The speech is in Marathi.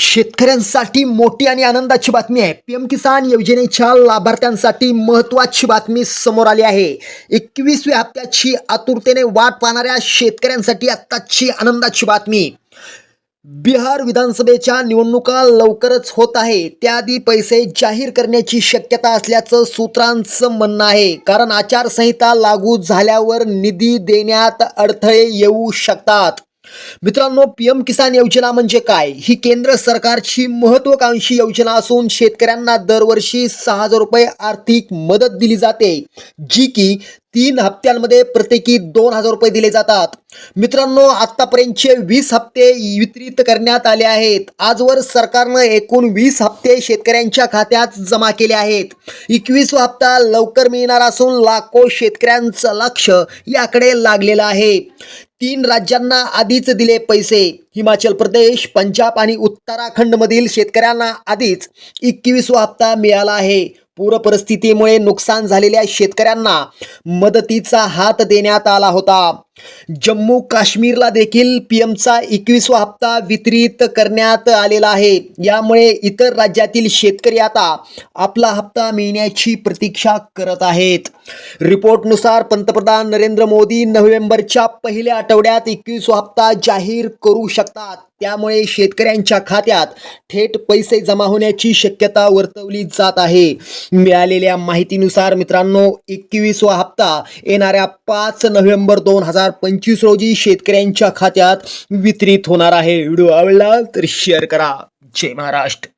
शेतकऱ्यांसाठी मोठी आणि आनंदाची बातमी आहे. पी एम किसान योजनेच्या लाभार्थ्यांसाठी महत्त्वाची बातमी समोर आली आहे. एकवीसव्या हप्त्याची आतुरतेने वाट पाहणाऱ्या शेतकऱ्यांसाठी आत्ताची आनंदाची बातमी. बिहार विधानसभेच्या निवडणुका लवकरच होत आहे. त्याआधी पैसे जाहीर करण्याची शक्यता असल्याचं सूत्रांचं म्हणणं आहे. कारण आचारसंहिता लागू झाल्यावर निधी देण्यात अडथळे येऊ शकतात. मित्रांनो पीएम किसान योजना म्हणजे काय? ही केंद्र सरकारची महत्वाकांक्षी योजना असून शेतकऱ्यांना दरवर्षी सहा हजार रुपये आर्थिक मदत दिली जाते जी की तीन हप्त्यांमध्ये प्रत्येकी दोन हजार रुपये दिले जातात. मित्रांनो आतापर्यंतचे वीस हप्ते वितरित करण्यात आले आहेत. आजवर सरकारनं एकूण वीस हप्ते शेतकऱ्यांच्या खात्यात जमा केले आहेत. एकवीसवा हप्ता लवकर मिळणार असून लाखो शेतकऱ्यांचं लक्ष याकडे लागलेलं आहे. तीन राज्यांना आधीच दिले पैसे. हिमाचल प्रदेश पंजाब आणि उत्तराखंडमधील शेतकऱ्यांना आधीच एकवीसवा हप्ता मिळाला आहे. पूर परिस्थितीमुळे नुकसान झालेल्या शेतकऱ्यांना मदतीचा हात देण्यात आला होता. जम्मू काश्मीरला देखील पी एमचा एकवीसवा हप्ता वितरित करण्यात आलेला आहे. यामुळे इतर राज्यातील शेतकरी आता आपला हप्ता मिळण्याची प्रतीक्षा करत आहेत. रिपोर्टनुसार पंतप्रधान नरेंद्र मोदी नोव्हेंबरच्या पहिल्या आठवड्यात एकवीसवा हप्ता जाहीर करू शकतात. त्यामुळे शेतकऱ्यांच्या खात्यात थेट पैसे जमा होण्याची शक्यता वर्तवली जात आहे. मिळालेल्या माहितीनुसार मित्रांनो एकवीसवा हप्ता येणाऱ्या पाच नोव्हेंबर दोन हजार हजार पंचवीस रोजी शेतकऱ्यांच्या खात्यात वितरित होणार आहे. व्हिडिओ आवडला तर शेअर करा. जय महाराष्ट्र.